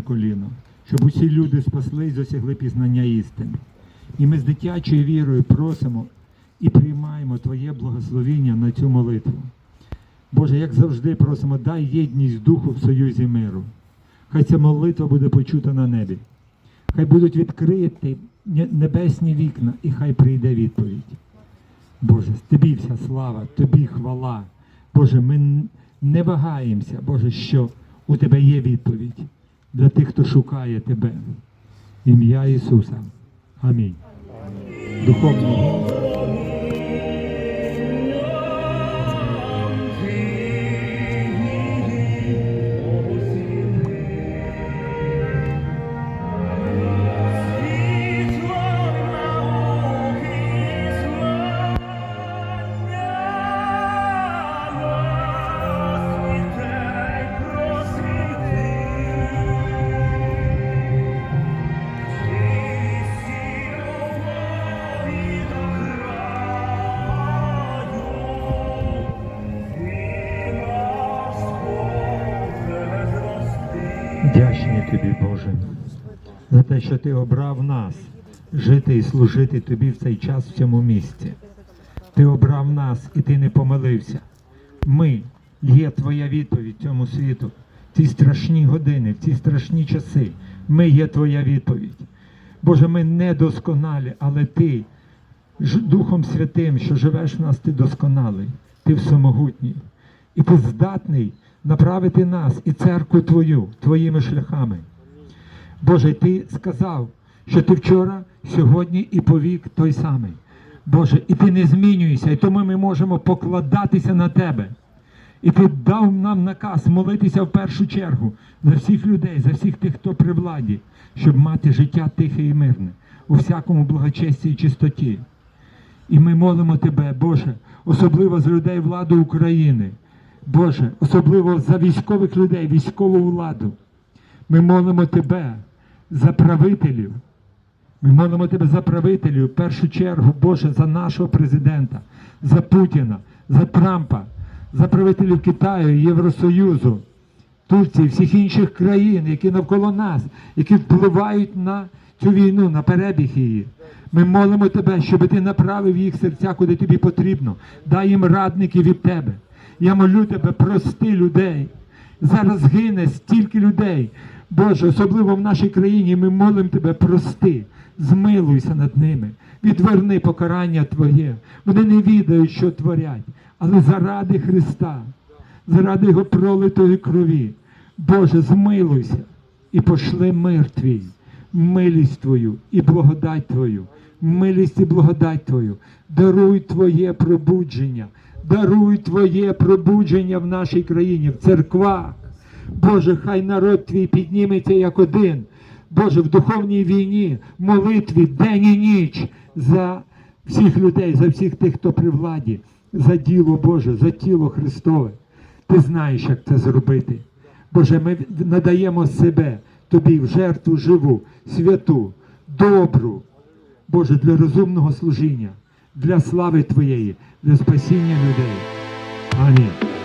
коліно, щоб усі люди спаслись, досягли пізнання істини. І ми з дитячою вірою просимо і приймаємо Твоє благословіння на цю молитву. Боже, як завжди просимо, дай єдність духу в союзі миру. Хай ця молитва буде почута на небі. Хай будуть відкриті небесні вікна, і хай прийде відповідь. Боже, тобі вся слава, тобі хвала. Боже, ми не вагаємося, Боже, що у тебе є відповідь для тих, хто шукає тебе. Ім'я Ісуса. Амінь. Духовний Вдячні тобі, Боже, за те, що ти обрав нас жити і служити тобі в цей час в цьому місці. Ти обрав нас і ти не помилився. Ми є твоя відповідь цьому світу. В ці страшні години, в ці страшні часи. Ми є твоя відповідь. Боже, ми не досконалі, але ти Духом Святим, що живеш в нас, ти досконалий, ти всемогутній. І ти здатний направити нас і церкву Твою твоїми шляхами. Боже, ти сказав, що ти вчора, сьогодні і повік той самий. Боже, і ти не змінюєшся, і тому ми можемо покладатися на тебе. І ти дав нам наказ молитися в першу чергу за всіх людей, за всіх тих, хто при владі, щоб мати життя тихе і мирне, у всякому благочесті і чистоті. І ми молимо Тебе, Боже, особливо за людей влади України. Боже, особливо за військових людей, військову владу. Ми молимо Тебе за правителів. Ми молимо Тебе за правителів, в першу чергу, Боже, за нашого президента, за Путіна, за Трампа, за правителів Китаю, Євросоюзу, Турції, всіх інших країн, які навколо нас, які впливають на цю війну, на перебіг її. Ми молимо Тебе, щоб ти направив їх серця, куди тобі потрібно. Дай їм радників від Тебе. Я молю Тебе, прости людей. Зараз гине стільки людей. Боже, особливо в нашій країні, ми молимо Тебе, прости, змилуйся над ними, відверни покарання Твоє. Вони не відають, що творять, але заради Христа, заради Його пролитої крові. Боже, змилуйся і пошли мир Твій, милість Твою і благодать Твою, милість і благодать Твою. Даруй Твоє пробудження, даруй Твоє пробудження в нашій країні, в церквах. Боже, хай народ твій підніметься як один. Боже, в духовній війні, молитві день і ніч за всіх людей, за всіх тих, хто при владі, за діло Боже, за тіло Христове. Ти знаєш, як це зробити. Боже, ми надаємо себе Тобі в жертву живу, святу, добру, Боже, для розумного служіння, для слави Твоєї, для спасіння людей. Амінь.